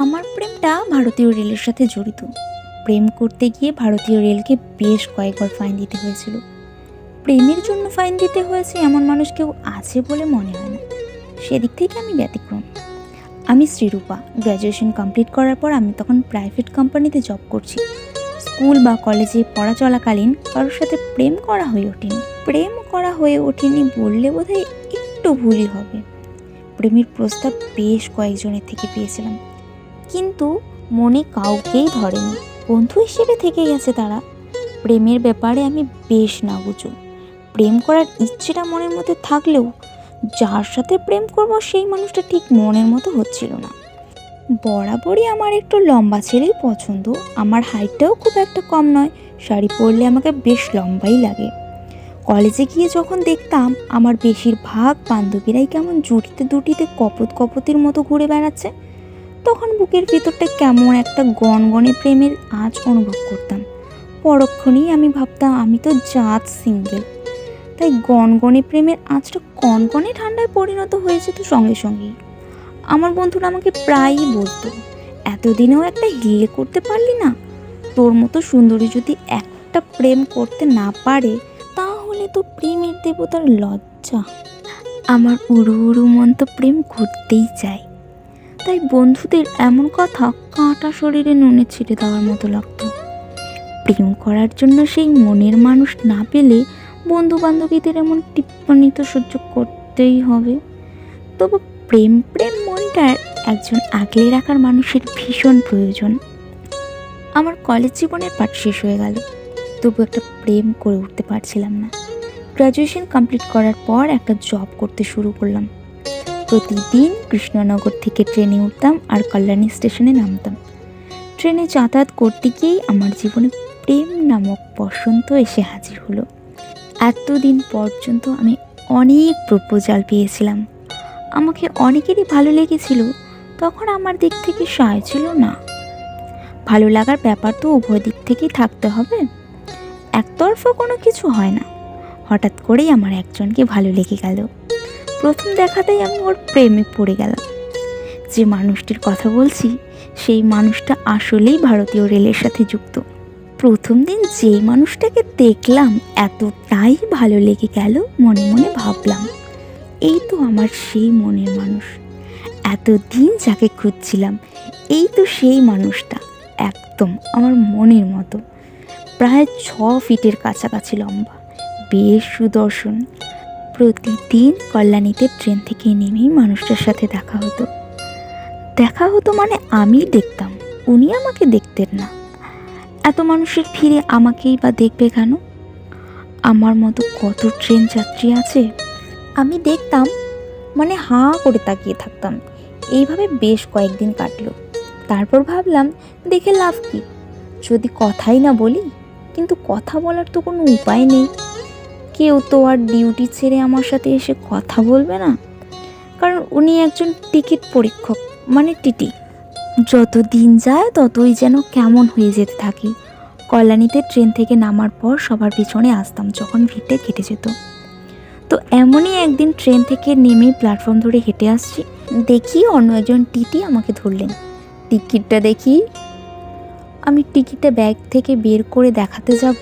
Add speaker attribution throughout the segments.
Speaker 1: আমার প্রেমটা ভারতীয় রেলের সাথে জড়িত। প্রেম করতে গিয়ে ভারতীয় রেলকে বেশ কয়েকবার ফাইন দিতে হয়েছিল। প্রেমের জন্য ফাইন দিতে হয়েছে এমন মানুষ কেউ আছে বলে মনে হয় না। সেদিক থেকে আমি ব্যতিক্রম। আমি শ্রীরূপা। গ্র্যাজুয়েশন কমপ্লিট করার পর আমি তখন প্রাইভেট কোম্পানিতে জব করছি। স্কুল বা কলেজে পড়া চলাকালীন কারোর সাথে প্রেম করা হয়ে ওঠেনি। প্রেম করা হয়ে ওঠেনি বললে বোধহয় একটু ভুলই হবে। প্রেমের প্রস্তাব বেশ কয়েকজনের থেকে পেয়েছিলাম। কিন্তু মনে কাউকেই ধরেনি। বন্ধু হিসেবে থেকে গেছে তারা। প্রেমের ব্যাপারে আমি বেশ নাগুচু। প্রেম করার ইচ্ছেটা মনের মধ্যে থাকলেও যার সাথে প্রেম করব সেই মানুষটা ঠিক মনের মতো হচ্ছিল না। বরাবরই আমার একটু লম্বা ছেলেই পছন্দ। আমার হাইটটাও খুব একটা কম নয়। শাড়ি পরলে আমাকে বেশ লম্বাই লাগে। কলেজে গিয়ে যখন দেখতাম, আমার বেশিরভাগ বান্ধবীরাই কেমন জুটিতে দুটিতে কপত কপতির মতো ঘুরে বেড়াচ্ছে। তখন বুকের ভিতরটা কেমন একটা গনগনে প্রেমের আঁচ অনুভব করতাম। পরক্ষণেই আমি ভাবতাম, আমি তো জাত সিঙ্গেল। তাই গনগনে প্রেমের আঁচটা কনকনে ঠান্ডায় পরিণত হয়েছে তো সঙ্গে সঙ্গেই। আমার বন্ধুরা আমাকে প্রায়ই বলতো, এতদিনেও একটা হিলে করতে পারলি না? তোর মতো সুন্দরী যদি একটা প্রেম করতে না পারে, তাহলে তো প্রেমের দেবতার লজ্জা। আমার উড়ু উড়ু মন তো প্রেম করতেই চায়। তাই বন্ধুদের এমন কথা কাঁটা শরীরে নুনে ছিটে দেওয়ার মতো লাগতো। প্রেম করার জন্য সেই মনের মানুষ না পেলে বন্ধু বান্ধবীদের এমন টিপ্পণী তো সহ্য করতেই হবে। তবু প্রেম প্রেম মনটার একজন আগলে রাখার মানুষের ভীষণ প্রয়োজন। আমার কলেজ জীবনের পাঠ শেষ হয়ে গেল। তবু একটা প্রেম করে উঠতে পারছিলাম না। গ্র্যাজুয়েশন কমপ্লিট করার পর একটা জব করতে শুরু করলাম। প্রতিদিন কৃষ্ণনগর থেকে ট্রেনে উঠতাম আর কল্যাণী স্টেশনে নামতাম। ট্রেনে যাতায়াত করতে গিয়েই আমার জীবনে প্রেম নামক বসন্ত এসে হাজির হলো। এতদিন পর্যন্ত আমি অনেক প্রপোজাল পেয়েছিলাম। আমাকে অনেকেরই ভালো লেগেছিল, তখন আমার দিক থেকে সায় ছিল না। ভালো লাগার ব্যাপার তো উভয় দিক থেকেই থাকতে হবে। একতরফা কোনো কিছু হয় না। হঠাৎ করেই আমার একজনকে ভালো লেগে গেল। প্রথম দেখাতেই আমি ওর প্রেমে পড়ে গেলাম। যে মানুষটির কথা বলছি, সেই মানুষটা আসলেই ভারতীয় রেলের সাথে যুক্ত। প্রথম দিন যেই মানুষটাকে দেখলাম, এতটাই ভালো লেগে গেল, মনে মনে ভাবলাম, এই তো আমার সেই মনের মানুষ। এতদিন যাকে খুঁজছিলাম, এই তো সেই মানুষটা, একদম আমার মনের মতো। প্রায় ছ ফিটের কাছাকাছি লম্বা, বেশ সুদর্শন প্রতিদিন কল্যাণীতে ট্রেন থেকে নেমেই মানুষটার সাথে দেখা হতো। দেখা হতো মানে আমি দেখতাম, উনি আমাকে দেখতেন না। এত মানুষের ফিরে আমাকেই বা দেখবে কেন? আমার মতো কত ট্রেন যাত্রী আছে, আমি দেখতাম মানে হাঁ করে তাকিয়ে থাকতাম। এইভাবে বেশ কয়েকদিন কাটলো। তারপর ভাবলাম, দেখে লাভ কি? যদি কথাই না বলি, কিন্তু কথা বলার তো কোনো উপায় নেই। কেউ তো আর ডিউটি ছেড়ে আমার সাথে এসে কথা বলবে না। কারণ উনি একজন টিকিট পরীক্ষক মানে টিটি যত দিন যায়, ততই যেন কেমন হয়ে যেতে থাকি। কল্যাণীতে ট্রেন থেকে নামার পর সবার পিছনে আসতাম যখন ভিড়টা কেটে যেত। তো এমনই একদিন ট্রেন থেকে নেমে প্ল্যাটফর্ম ধরে হেঁটে আসছি। দেখি অন্য একজন টিটি আমাকে ধরলেন। টিকিটটা দেখি। আমি টিকিটটা ব্যাগ থেকে বের করে দেখাতে যাব।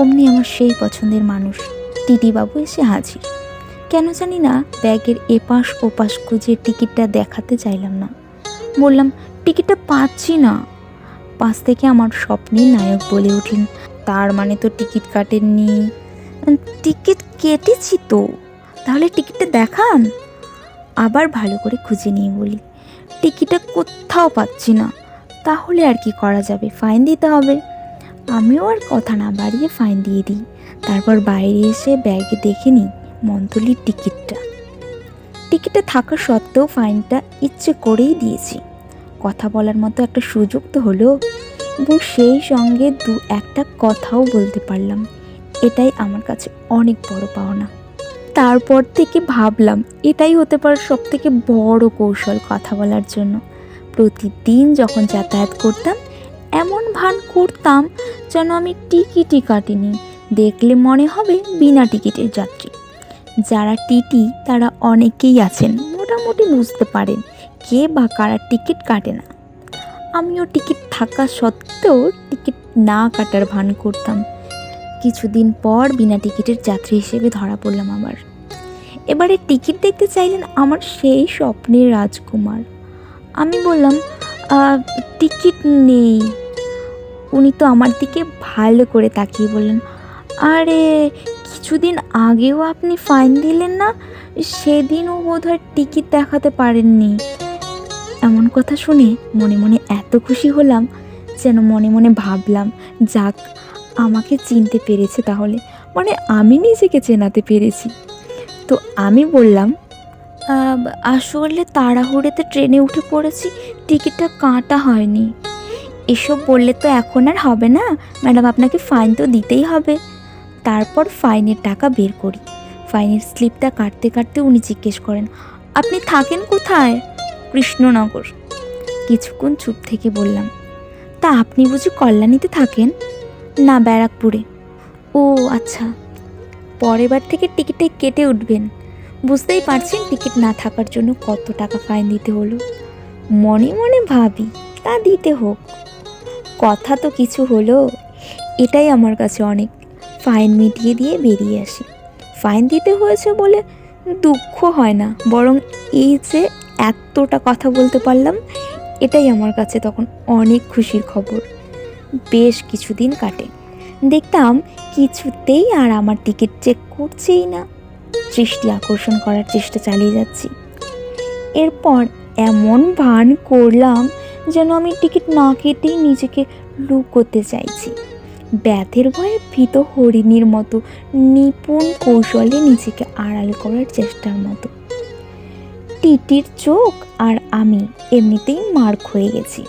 Speaker 1: অমনি আমার সেই পছন্দের মানুষ। টিটি বাবু এসে হাজির। কেন জানি না ব্যাগের এপাশ ওপাশ খুঁজে টিকিটটা দেখাতে চাইলাম না। বললাম, টিকিটটা পাচ্ছি না। পাশ থেকে আমার স্বপ্নের নায়ক বলে উঠলেন তার মানে তো টিকিট কাটেননি। টিকিট কেটেছি তো, তাহলে টিকিটটা দেখান। আবার ভালো করে খুঁজে নিয়ে বলি, টিকিটটা কোথাও পাচ্ছি না, তাহলে আর কি করা যাবে? ফাইন দিতে হবে। আমিও আর কথা না বাড়িয়ে ফাইন দিয়ে দিই। তারপর বাইরে এসে ব্যাগে দেখে নিই মন্তলির টিকিটটা টিকিটটা থাকা সত্ত্বেও ফাইনটা ইচ্ছে করেই দিয়েছি। কথা বলার মতো একটা সুযোগ তো হলো এবং সেই সঙ্গে দু একটা কথাও বলতে পারলাম। এটাই আমার কাছে অনেক বড় পাওনা। তারপর থেকে ভাবলাম, এটাই হতে পারে সব থেকে বড় কৌশল কথা বলার জন্য। প্রতিদিন যখন যাতায়াত করতাম এমন ভান করতাম যেন আমি টিকিটই কাটিনি। দেখলে মনে হবে বিনা টিকিটের যাত্রী। যারা টিটি, তারা অনেকেই আছেন, মোটামুটি বুঝতে পারেন কে বা কারা টিকিট কাটে না। আমিও টিকিট থাকা সত্ত্বেও টিকিট না কাটার ভান করতাম। কিছুদিন পর বিনা টিকিটের যাত্রী হিসেবে ধরা পড়লাম আবার। এবারে টিকিট দেখতে চাইলেন আমার সেই স্বপ্নের রাজকুমার। আমি বললাম টিকিট নেই। উনি তো আমার দিকে ভালো করে তাকিয়ে বললেন, আরে, কিছুদিন আগেও আপনি ফাইন দিলেন না? সেদিনও বোধহয় টিকিট দেখাতে পারেননি। এমন কথা শুনে মনে মনে এত খুশি হলাম, যেন মনে মনে ভাবলাম, যাক, আমাকে চিনতে পেরেছে তাহলে। মানে আমি নিজেকে চেনাতে পেরেছি। তো আমি বললাম আসলে তাড়াহুড়োতে ট্রেনে উঠে পড়েছি টিকিটটা কাটা হয়নি। এসব বললে তো এখন আর হবে না। ম্যাডাম, আপনাকে ফাইন তো দিতেই হবে। তারপর ফাইনের টাকা বের করি। ফাইনের স্লিপটা কাটতে কাটতে উনি জিজ্ঞেস করেন, আপনি থাকেন কোথায়? কৃষ্ণনগর। কিছুক্ষণ চুপ থেকে বললাম, তা আপনি বুঝি কল্যাণীতে থাকেন? না, ব্যারাকপুরে। ও আচ্ছা। পরের বার থেকে টিকিটে কেটে উঠবেন। বুঝতেই পারছেন টিকিট না থাকার জন্য কত টাকা ফাইন দিতে হলো। মনে মনে ভাবি, তা দিতে হোক। কথা তো কিছু হলো। এটাই আমার কাছে অনেক। ফাইন মিটিয়ে দিয়ে বেরিয়ে আসি। ফাইন দিতে হয়েছে বলে দুঃখ হয় না। বরং এই যে এতটা কথা বলতে পারলাম, এটাই আমার কাছে তখন অনেক খুশির খবর। বেশ কিছুদিন কাটে। দেখতাম কিছুতেই আর আমার টিকিট চেক করছেই না। দৃষ্টি আকর্ষণ করার চেষ্টা চালিয়ে যাচ্ছি। এরপর এমন ভান করলাম যেন আমি টিকিট না কেটেই নিজেকে লুকোতে চাইছি। ব্যাথের ভয়ে ভীত হরিণীর মতো নিপুণ কৌশলে নিজেকে আড়াল করার চেষ্টার মতো। টিটির চোখ আর আমি এমনিতেই মার্ক হয়ে গেছি।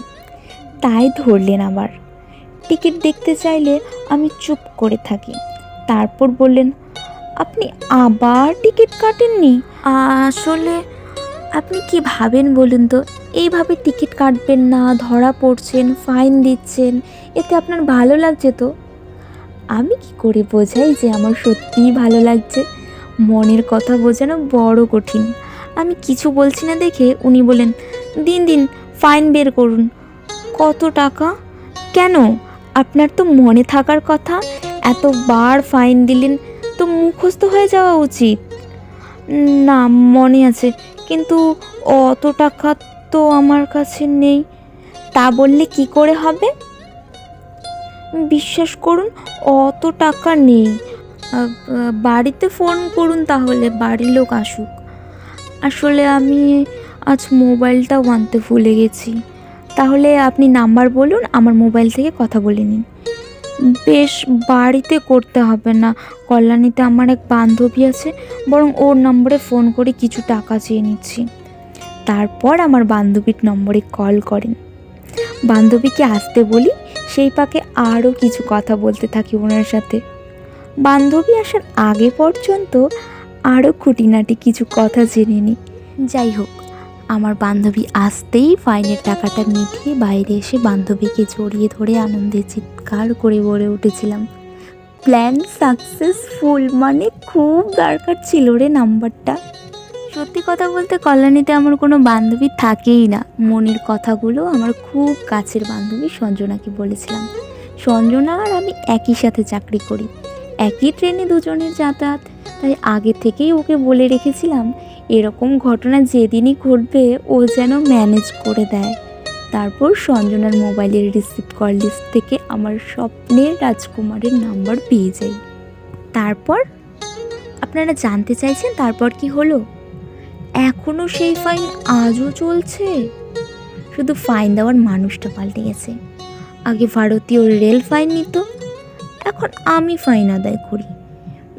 Speaker 1: তাই ধরলেন আবার। টিকিট দেখতে চাইলে আমি চুপ করে থাকি। তারপর বললেন, আপনি আবার টিকিট কাটেননি? আসলে আপনি কি ভাবেন বলুন তো? এইভাবে টিকিট কাটবেন না, ধরা পড়ছেন, ফাইন দিচ্ছেন, এতে আপনার ভালো লাগছে তো? আমি কি করে বোঝাই যে আমার সত্যিই ভালো লাগছে? মনের কথা বোঝানো বড় কঠিন। আমি কিছু বলছি না দেখে উনি বলেন, দিন দিন ফাইন বের করুন। কত টাকা? কেন? আপনার তো মনে থাকার কথা। এতবার ফাইন দিলেন তো মুখস্থ হয়ে যাওয়া উচিত। না, মনে আছে। কিন্তু অত টাকা তো আমার কাছে নেই। তা বললে কি করে হবে? বিশ্বাস করুন, অত টাকা নেই। বাড়িতে ফোন করুন তাহলে, বাড়ির লোক আসুক। আসলে আমি আজ মোবাইলটাও আনতে ভুলে গেছি। তাহলে আপনি নাম্বার বলুন, আমার মোবাইল থেকে কথা বলে নিন। বেশ বাড়িতে করতে হবে না। কল্যাণীতে আমার এক বান্ধবী আছে, বরং ওর নম্বরে ফোন করে কিছু টাকা চেয়ে নিচ্ছি। তারপর আমার বান্ধবীর নম্বরে কল করেন বান্ধবীকে আসতে বলি, সেই পাকে আরও কিছু কথা বলতে থাকি ওনার সাথে। বান্ধবী আসার আগে পর্যন্ত আরও খুঁটিনাটি কিছু কথা জেনে নিই। যাই হোক আমার বান্ধবী আসতেই ফাইনের টাকাটা মিটিয়ে বাইরে এসে বান্ধবীকে জড়িয়ে ধরে আনন্দে চিৎকার করে বলে উঠেছিলাম। প্ল্যান সাকসেসফুল মানে খুব দরকার ছিল রে নাম্বারটা। সত্যি কথা বলতে কল্যাণীতে আমার কোনো বান্ধবী থাকেই না। মনের কথাগুলো আমার খুব কাছের বান্ধবী সঞ্জনাকে বলেছিলাম। সঞ্জনা আর আমি একই সাথে চাকরি করি। একই ট্রেনে দুজনের যাতায়াত, তাই আগে থেকেই ওকে বলে রেখেছিলাম এরকম ঘটনা যেদিনই ঘটবে, ও যেন ম্যানেজ করে দেয়। তারপর সঞ্জনার মোবাইলের রিসিভ কল লিস্ট থেকে আমার স্বপ্নের রাজকুমারের নাম্বার পেয়ে যাই। তারপর? আপনারা জানতে চাইছেন তারপর কি হলো? এখনও সেই ফাইন আজও চলছে? শুধু ফাইন দেওয়ার মানুষটা পাল্টে গেছে। আগে ভারতীয় রেল ফাইন নিত, এখন আমি ফাইন আদায় করি।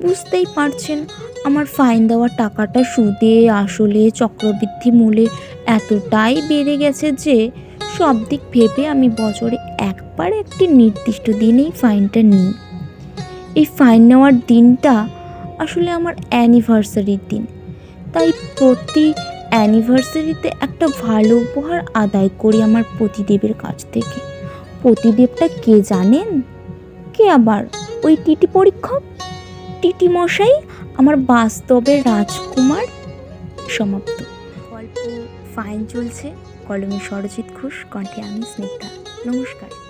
Speaker 1: বুঝতেই পারছেন আমার ফাইন দেওয়ার টাকাটা সুদে, আসলে, চক্রবৃদ্ধি মূলে এতটাই বেড়ে গেছে যে, সব দিক ভেবে আমি বছরে একবার একটি নির্দিষ্ট দিনেই ফাইনটা নিই। এই ফাইন নেওয়ার দিনটা আসলে আমার অ্যানিভার্সারির দিন। তাই প্রতি অ্যানিভার্সারিতে একটা ভালো উপহার আদায় করি আমার প্রতিদেবের কাছ থেকে। প্রতিদেবটা কে জানেন? কে আবার? ওই টিটি পরীক্ষক? টিটি মশাই আমার বাস্তবে রাজকুমার সমাপ্ত। গল্প ফাইন চলছে। কলমে সরজিৎ ঘোষ কণ্ঠে আমি স্নিগ্ধা। নমস্কার।